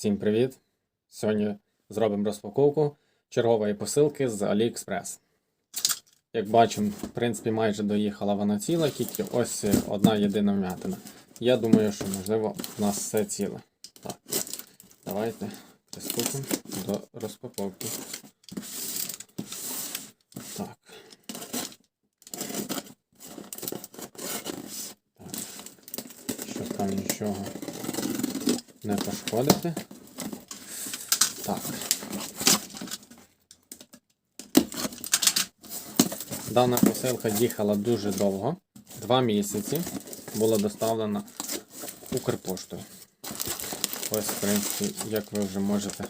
Всім привіт! Сьогодні зробимо розпаковку чергової посилки з AliExpress. Як бачимо, в принципі, майже доїхала вона ціла, тільки ось одна єдина вмятина. Я думаю, що можливо в нас все ціле. Так, давайте приступимо до розпаковки. Так. Так. Щоб там нічого не пошкодити. Так. Дана посилка їхала дуже довго. Два місяці була доставлена Укрпоштою. Ось, в принципі, як ви вже можете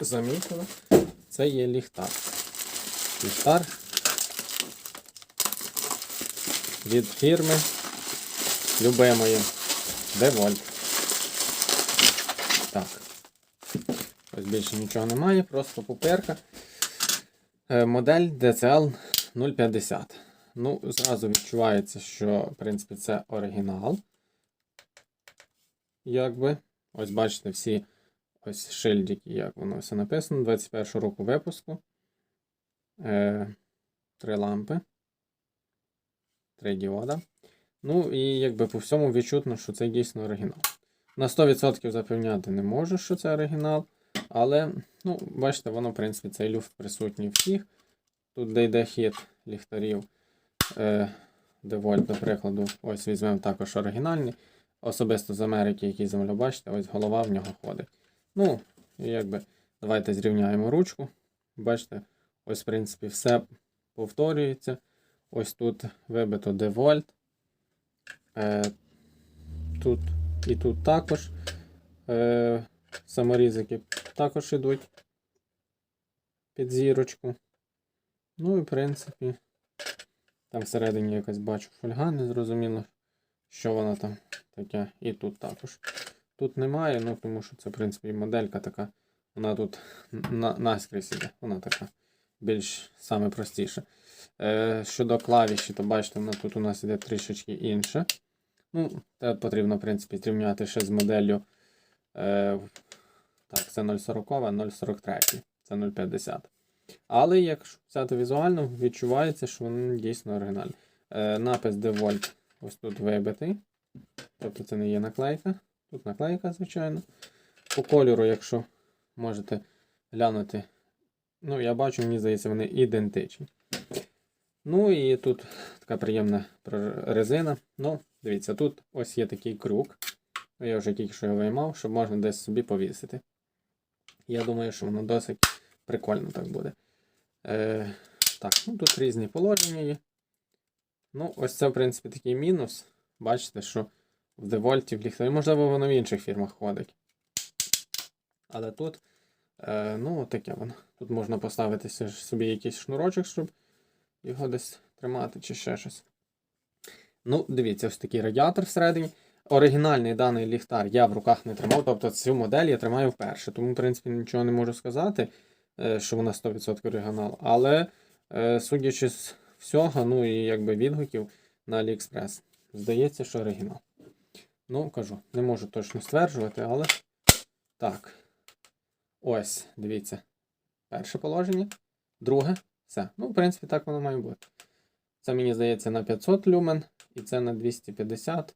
замітили, це є ліхтар. Ліхтар від фірми любимої DeWalt. Так. Ось більше нічого немає, просто пуперка. Е, Модель DCL 050. Ну, зразу відчувається, що, в принципі, це оригінал. Якби. Ось бачите всі ось шильдики, як воно все написано. 21 року випуску. Е, Три лампи. Три діода. Ну і якби по всьому відчутно, що це дійсно оригінал. На 100% запевняти не можу, що це оригінал. Але, ну, бачите, воно, в принципі, цей люфт присутній всіх. Тут де йде хід ліхтарів. Е, Девольт, до прикладу, ось візьмемо також оригінальний. Особисто з Америки, який замовляв, бачите, ось голова в нього ходить. Ну, якби, давайте зрівняємо ручку. Бачите, ось, в принципі, все повторюється. Ось тут вибито девольт. Е, тут і тут також е, саморізики також ідуть під зірочку. Ну і в принципі, там всередині якась бачу фольга, не зрозуміло, що вона там таке. І тут також. Тут немає, ну тому що це, в принципі, моделька така. Вона тут на, наскрізь іде, вона така більш саме простіша. Е, щодо клавіші, то бачите, вона тут у нас іде трішечки інше. Ну, це потрібно, в принципі, зрівняти ще з моделлю. Е, так, це 0,40, 043, це 0,50. Але якщо взяти візуально, відчувається, що вони дійсно оригінальні. Е, напис DeWalt ось тут вибитий. Тобто це не є наклейка. Тут наклейка, звичайно. По кольору, якщо можете глянути, ну, я бачу, мені здається, вони ідентичні. Ну і тут така приємна резина. Ну, дивіться, тут ось є такий крюк. Я вже тільки що його виймав, щоб можна десь собі повісити. Я думаю, що воно досить прикольно так буде. Е, Так, ну тут різні положення є. Ну, ось це, в принципі, такий мінус. Бачите, що в девольті, в ліхтарі, можливо, воно в інших фірмах ходить. Але тут, е, ну, таке воно. Тут можна поставити собі якийсь шнурочок, щоб його десь тримати чи ще щось. Ну, дивіться, ось такий радіатор всередині. Оригінальний даний ліхтар я в руках не тримав, тобто цю модель я тримаю вперше. Тому, в принципі, нічого не можу сказати, е, що вона 100% оригінал. Але, е, судячи з всього, ну і якби відгуків на AliExpress, здається, що оригінал. Ну, кажу, не можу точно стверджувати, але так. Ось, дивіться. Перше положення. Друге. Все. Ну, в принципі, так воно має бути. Це, мені здається, на 500 люмен, і це на 250.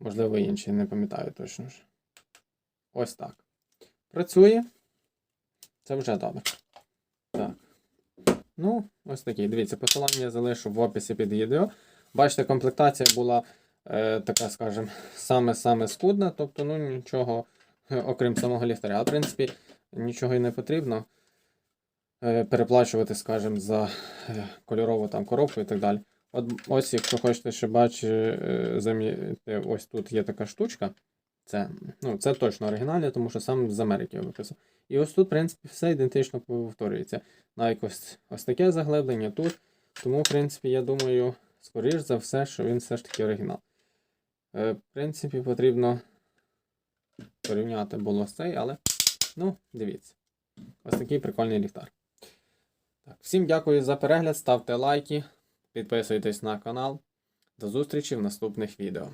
Можливо, інші, не пам'ятаю точно. ж. Ось так. Працює. Це вже добре. Так. Ну, ось такий. Дивіться, посилання залишу в описі під відео. Бачите, комплектація була е, така, скажімо, саме-саме скудна, тобто, ну, нічого, е, окрім самого ліхтаря. А в принципі, нічого і не потрібно переплачувати, скажімо, за е, кольорову там коробку і так далі. От ось, якщо хочете ще бачити, замітити, ось тут є така штучка. Це ну, це точно оригінальне, тому що сам з Америки я виписав. І ось тут, в принципі, все ідентично повторюється. Навіть ось, ось таке заглиблення тут. Тому, в принципі, я думаю, скоріш за все, що він все ж таки оригінал. Е, в принципі, потрібно порівняти було з цей, але ну, дивіться. Ось такий прикольний ліхтар. Всім дякую за перегляд, ставте лайки, підписуйтесь на канал. До зустрічі в наступних відео.